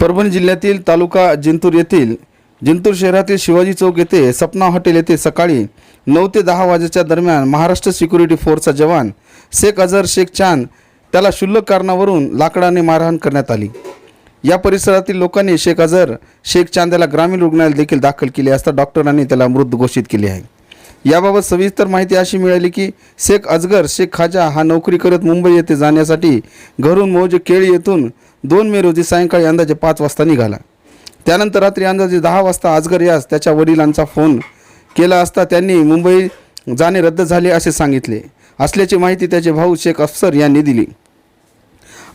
परभणी जिल्ह्यातील तालुका जिंतूर येथील जिंतूर शहरातील शिवाजी चौक येथे सपना हॉटेल येथे सकाळी नऊ ते दहा वाजेच्या दरम्यान महाराष्ट्र सिक्युरिटी फोर्सचा जवान शेख अझर शेख चांद त्याला क्षुल्लक कारणावरून लाकडाने मारहाण करण्यात आली. या परिसरातील लोकांनी शेख अझर शेख चांद याला ग्रामीण रुग्णालयात देखील दाखल केले असता डॉक्टरांनी त्याला मृत घोषित केले आहे. याबाबत सविस्तर माहिती अशी मिळाली की शेख अजगर शेख खाजा हा नोकरी करत मुंबई येथे जाण्यासाठी घरून मौज केळी येथून दोन मे रोजी सायंकाळी अंदाजे पाच वाजता निघाला. त्यानंतर रात्री अंदाजे दहा वाजता अजगर यास त्याच्या वडिलांचा फोन केला असता त्यांनी मुंबई जाणे रद्द झाले असे सांगितले. असल्याची माहिती त्याचे भाऊ शेख अफसर यांनी दिली.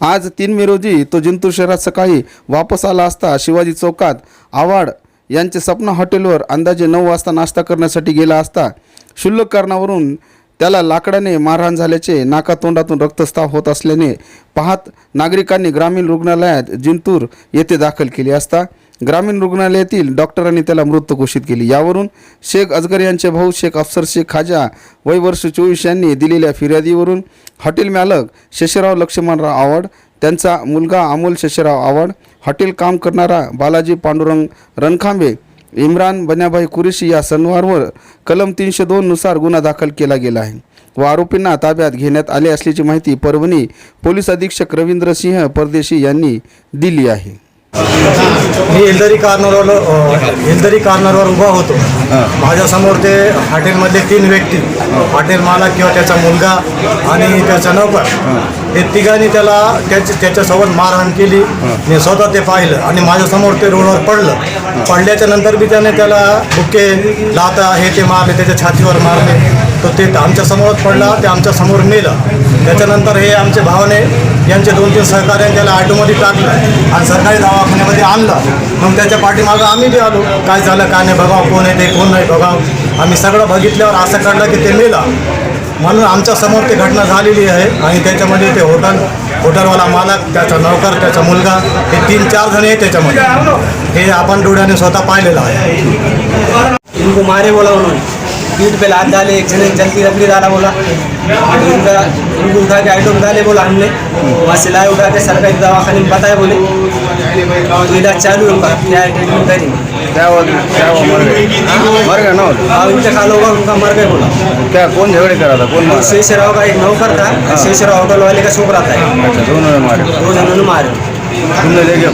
आज तीन मे रोजी तो जिंतूर शहरात सकाळी वापस आला असता शिवाजी चौकात आवाड यांचे सपना हॉटेलवर अंदाजे नऊ वाजता नाश्ता करण्यासाठी गेला असता क्षुल्लक कारणावरून त्याला लाकडाने मारहाण झाल्याचे नाकातोंडातून रक्तस्राव होत असल्याने पाहत नागरिकांनी ग्रामीण रुग्णालयात जिंतूर येथे दाखल केले असता ग्रामीण रुग्णालयातील डॉक्टरांनी त्याला मृत घोषित केली. यावरून शेख अजगर यांचे भाऊ शेख अफसर शेख खाजा वय वर्ष चोवीस यांनी दिलेल्या फिर्यादीवरून हॉटेल मालक शशराव लक्ष्मणराव आवड त्यांचा मुलगा अमोल शशराव आवड हॉटेल काम करणारा बालाजी पांडुरंग रणखांबे इम्रान बन्याभाई कुरेशी या सनवारवर कलम तीनशे दोननुसार गुन्हा दाखल केला गेला आहे. व आरोपींना ताब्यात घेण्यात आले असल्याची माहिती परभणी पोलीस अधीक्षक रवींद्र सिंह परदेशी यांनी दिली आहे. मी एलदरी कॉर्नरवर एलदरी कॉर्नरवर उभा होतो. माझ्यासमोर ते हॉटेलमधले तीन व्यक्ती हॉटेल मालक किंवा त्याचा मुलगा आणि त्याचा नौकर हे. तिघांनी त्याला त्याच्या त्याच्यासोबत मारहाण केली. मी स्वतः ते पाहिलं आणि माझ्यासमोर ते रोडवर पडलं. पडल्याच्या नंतर बी त्याने त्याला बुक्के लाता हे ते मारले त्याच्या छातीवर मारले. तर ते आमच्या समोरच पडला ते आमच्यासमोर नेलं. त्याच्यानंतर हे आमचे भावने यांचे दोन तीन सहकार्याने त्याला ऑटोमध्ये टाकलं आणि सरकारी दवाखान्यामध्ये आणलं. मग त्याच्या पाठीमागं आम्ही बी आलो. काय झालं काय नाही बघावं कोण आहे ते कोण नाही बघावं. आम्ही सगळं बघितल्यावर असं कळलं की ते मेला म्हणून आमच्यासमोर ती घटना झालेली आहे आणि त्याच्यामध्ये ते हॉटेल हॉटेलवाला मालक त्याचा नौकर त्याचा मुलगा हे तीन चार जण आहे त्याच्यामध्ये. हे आपण डोळ्याने स्वतः पाहिलेलं आहे. इनको मारे बोला पीठ पे लात डाले एक जने जल्दी रबड़ी डाला बोला। इनका इनको उठा के आइटम डाले बोला हमने। वहाँ से लाए उठा के सरकारी दवाखाने में बताया बोले। तो इलाज चालू है उनका। क्या ट्रीटमेंट करेंगे क्या हुआ क्या हुआ मर गए? मर गए ना? हाँ इंतकाल होगा उनका मर गए बोला। क्या कौन झगड़े करा था? कौन मारा? शेषराव का एक नौकर था शेषराव होटल वाले का छोकरा था अच्छा दोनों ने मारे। दो जनों ने मारे। तुमने देखे